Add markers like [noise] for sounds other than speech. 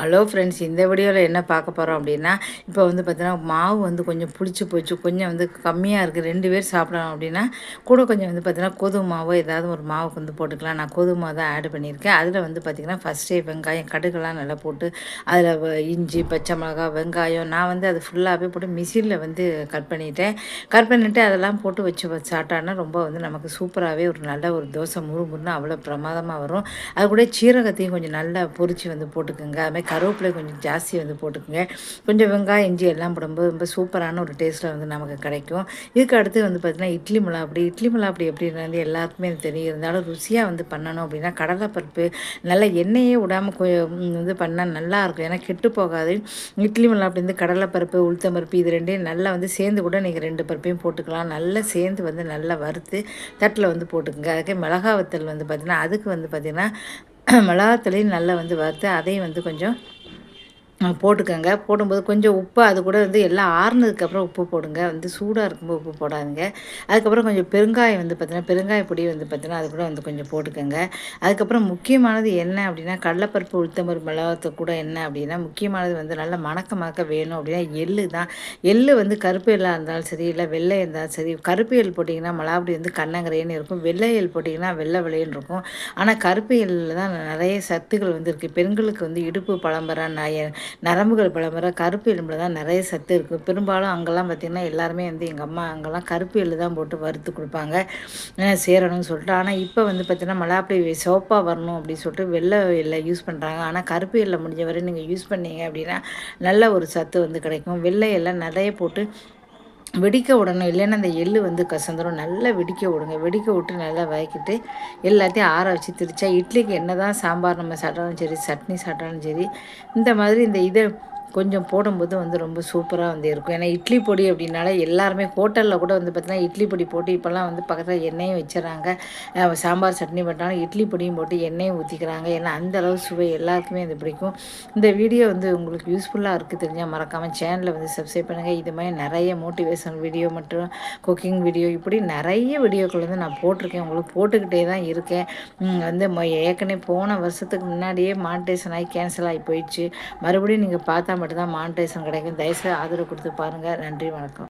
Hello friends இந்த வீடியோவில் என்ன பார்க்க போகிறோம் அப்படின்னா இப்போ வந்து பார்த்தீங்கன்னா மாவு வந்து கொஞ்சம் புளிச்சு போச்சு கொஞ்சம் வந்து கம்மியாக இருக்குது ரெண்டு பேர் சாப்பிடணும் அப்படின்னா கூட கொஞ்சம் வந்து பார்த்தீங்கன்னா கோதுமை மாவு ஏதாவது ஒரு மாவுக்கு வந்து போட்டுக்கலாம். நான் கோதுமை மாவு தான் ஆட் பண்ணியிருக்கேன். அதில் வந்து பார்த்திங்கன்னா ஃபஸ்ட்டே வெங்காயம் கடுகுலாம் நல்லா போட்டு அதில் இஞ்சி பச்சை மிளகா வெங்காயம் நான் வந்து அது ஃபுல்லாகவே போட்டு மிஷினில் வந்து கட் பண்ணிட்டேன். கட் பண்ணிவிட்டு அதெல்லாம் போட்டு வச்சு சாப்பிட்டான்னா ரொம்ப வந்து நமக்கு சூப்பராகவே ஒரு நல்ல ஒரு தோசை முறுமுறுன்னு அவ்வளோ பிரமாதமாக வரும். அது கூட சீரகத்தையும் கொஞ்சம் நல்லா பொறிச்சு வந்து போட்டுக்கோங்க. அதுமாதிரி கருவேப்பிலை கொஞ்சம் ஜாஸ்தி வந்து போட்டுக்கோங்க. கொஞ்சம் வெங்காயம் இஞ்சி எல்லாம் போடும்போது ரொம்ப சூப்பரான ஒரு டேஸ்ட்டில் வந்து நமக்கு கிடைக்கும். இதுக்கு அடுத்து வந்து பார்த்திங்கன்னா இட்லி மிளா அப்படி இட்லி மிளா அப்படி எப்படின்னு வந்து எல்லாருக்குமே தெரியும். இருந்தாலும் ருசியாக வந்து பண்ணணும் அப்படின்னா கடலைப்பருப்பு நல்லா எண்ணெயே விடாமல் வந்து பண்ணால் நல்லாயிருக்கும் ஏன்னா கெட்டு போகாது. இட்லி மிளா அப்படி வந்து கடலைப்பருப்பு உளுத்தம் பருப்பு இது ரெண்டையும் நல்லா வந்து சேர்ந்து கூட நீங்கள் ரெண்டு பருப்பையும் போட்டுக்கலாம். நல்லா சேர்ந்து வந்து நல்லா வறுத்து தட்டில் வந்து போட்டுக்கோங்க. அதுக்கே மிளகா வத்தல் வந்து பார்த்திங்கன்னா அதுக்கு வந்து பார்த்திங்கன்னா [clears throat] மிளகாத்தூளையும் நல்லா வந்து வறுத்து அதையும் வந்து கொஞ்சம் போட்டுக்கோங்க. போடும்போது கொஞ்சம் உப்பு அது கூட வந்து எல்லாம் ஆறுனதுக்கப்புறம் உப்பு போடுங்க. வந்து சூடாக இருக்கும்போது உப்பு போடாதுங்க. அதுக்கப்புறம் கொஞ்சம் பெருங்காயம் வந்து பார்த்திங்கன்னா பெருங்காய பொடி வந்து பார்த்திங்கன்னா அது கூட வந்து கொஞ்சம் போட்டுக்கோங்க. அதுக்கப்புறம் முக்கியமானது என்ன அப்படின்னா கடலப்பருப்பு உளுத்தம்பருப்பு மிளகாத்த கூட என்ன அப்படின்னா முக்கியமானது வந்து நல்லா மணக்க மணக்க வேணும் அப்படின்னா எள்ளு தான். எள்ளு வந்து கருப்பு எல்லாம் இருந்தாலும் சரி இல்லை வெள்ளை இருந்தாலும் சரி கருப்பு எள் போட்டிங்கன்னா மிளகாப்பொடி வந்து கண்ணங்கரையன்னு இருக்கும். வெள்ளை எள் போட்டிங்கன்னா வெள்ளை விளையன்னு இருக்கும். ஆனால் கருப்பு எள்ளில் தான் நிறைய சத்துக்கள் வந்து இருக்குது பெண்களுக்கு வந்து இடுப்பு பழம்பரம் நரம்புகள் பலமுறை கருப்பு எலும்பில் தான் நிறைய சத்து இருக்குது பெரும்பாலும் அங்கெல்லாம் பார்த்திங்கன்னா எல்லாருமே வந்து எங்கள் அம்மா அங்கெல்லாம் கருப்பு எள்ளு தான் போட்டு வறுத்து கொடுப்பாங்க. சேரணும்னு சொல்லிட்டு. ஆனால் இப்போ வந்து பார்த்திங்கன்னா மலாப்படி சோப்பாக வரணும் அப்படின்னு சொல்லிட்டு வெள்ளை எல்லை யூஸ் பண்ணுறாங்க ஆனால் கருப்பு எல்லை முடிஞ்ச வரை நீங்கள் யூஸ் பண்ணீங்க அப்படின்னா நல்ல ஒரு சத்து வந்து கிடைக்கும். வெள்ளை எல்லாம் நிறைய போட்டு வெடிக்க விடணும் இல்லைன்னா அந்த எள் வந்து கசந்துடும் நல்லா வெடிக்க விடுங்க. வெடிக்க விட்டு நல்லா வதக்கிட்டு எல்லாத்தையும் ஆற வச்சு திரிச்சா இட்லிக்கு என்ன தான் சாம்பார் நம்ம சாப்பிட்டாலும் சரி சட்னி சாப்பிட்டாலும் சரி இந்த மாதிரி இந்த இதை கொஞ்சம் போடும்போது வந்து ரொம்ப சூப்பராக வந்து இருக்கும். ஏன்னா இட்லி பொடி அப்படின்னால எல்லாருமே ஹோட்டலில் கூட வந்து பார்த்திங்கன்னா இட்லி பொடி போட்டு இப்போல்லாம் வந்து பக்கத்தில் எண்ணெயும் வச்சுறாங்க சாம்பார் சட்னி பண்ணாலும் இட்லி பொடியும் போட்டு எண்ணெயும் ஊற்றிக்கிறாங்க ஏன்னா அந்தளவு சுவை எல்லாருக்குமே இது பிடிக்கும். இந்த வீடியோ வந்து உங்களுக்கு யூஸ்ஃபுல்லாக இருக்குது தெரிஞ்சால் மறக்காமல் சேனலில் வந்து சப்ஸ்கிரைப் பண்ணுங்கள் இது மாதிரி நிறைய மோட்டிவேஷன் வீடியோ மற்றும் குக்கிங் வீடியோ இப்படி நிறைய வீடியோக்கள் வந்து நான் போட்டிருக்கேன். உங்களுக்கு போட்டுக்கிட்டே தான் இருக்கேன். வந்து ஏற்கனவே போன வருஷத்துக்கு முன்னாடியே மானிட்டேஷன் ஆகி கேன்சல் ஆகி போயிடுச்சு. மறுபடியும் நீங்கள் பார்த்தா மட்டும்தான் மானிட்டேஷன் கிடைக்கும். தயவுசெய்து ஆதரவு கொடுத்து பாருங்கள் நன்றி வணக்கம்.